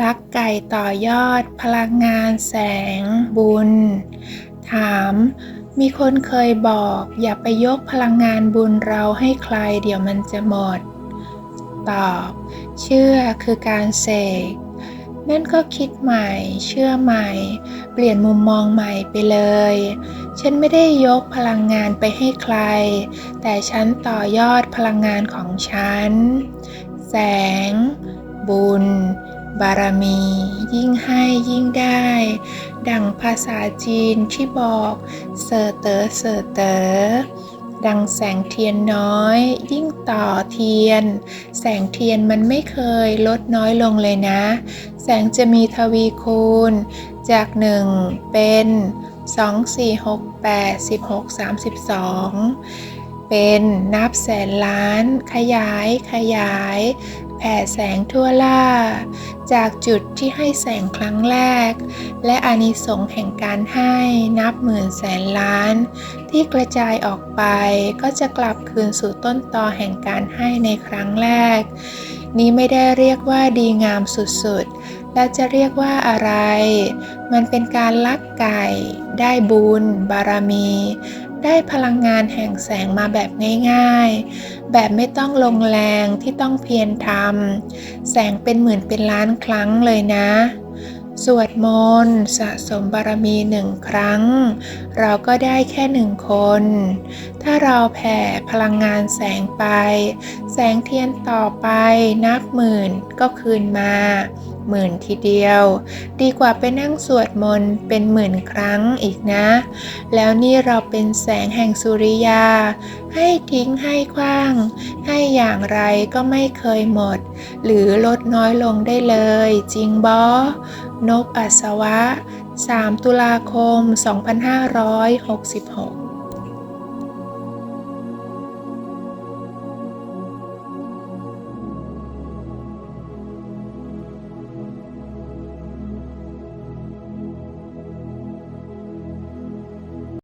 ลักไก่ต่อยอดพลังงานแสงบุญ ถาม มีคนเคยบอก อย่าไปยกพลังงานบุญเราให้ใครเดี๋ยวมันจะหมด ตอบ เชื่อคือการเสกนั่นก็คิดใหม่ เชื่อใหม่ เปลี่ยนมุมมองใหม่ไปเลย ฉันไม่ได้ยกพลังงานไปให้ใคร แต่ฉันต่อยอดพลังงานของฉัน แสง บุญ บารมี ยิ่งให้ยิ่งได้ ดังภาษาจีนที่บอกเสอเต๋อเสอเต๋อดังแสงเทียนน้อย ยิ่งต่อเทียน แสงเทียนมันไม่เคยลดน้อยลงเลยนะ แสงจะมีทวีคูณ จากหนึ่งเป็น 2 4 6 8 16 32 เป็นนับแสนล้าน ขยายขยาย แผ่แสงทั่วล่า จากจุดที่ให้แสงครั้งแรก และอานิสงส์แห่งการให้นับหมื่นแสนล้าน ที่กระจายออกไปก็จะกลับคืนสู่ต้นตอแห่งการให้ในครั้งแรก นี้ไม่ได้เรียกว่าดีงามสุดๆ แล้วจะเรียกว่าอะไร มันเป็นการลักไก่ ได้บุญ บารมี ได้พลังงานแห่งแสงมาแบบง่ายๆ แบบไม่ต้องลงแรงที่ต้องเพียรทำ แสงเป็นหมื่นเป็นล้านครั้งเลยนะ สวดมนต์สะสมบารมีหนึ่งครั้ง เราก็ได้แค่หนึ่งคน ถ้าเราแผ่พลังงานแสงไป แสงเทียนต่อไปนับหมื่นก็คืนมา หมื่นทีเดียว ดีกว่าไปนั่งสวดมนต์เป็นหมื่นครั้งอีกนะ แล้วนี่เราเป็นแสงแห่งสุริยา ให้ทิ้งให้คว้าง ให้อย่างไรก็ไม่เคยหมด หรือลดน้อยลงได้เลย จริงบอ นกอัศวะ 3 ตุลาคม 2566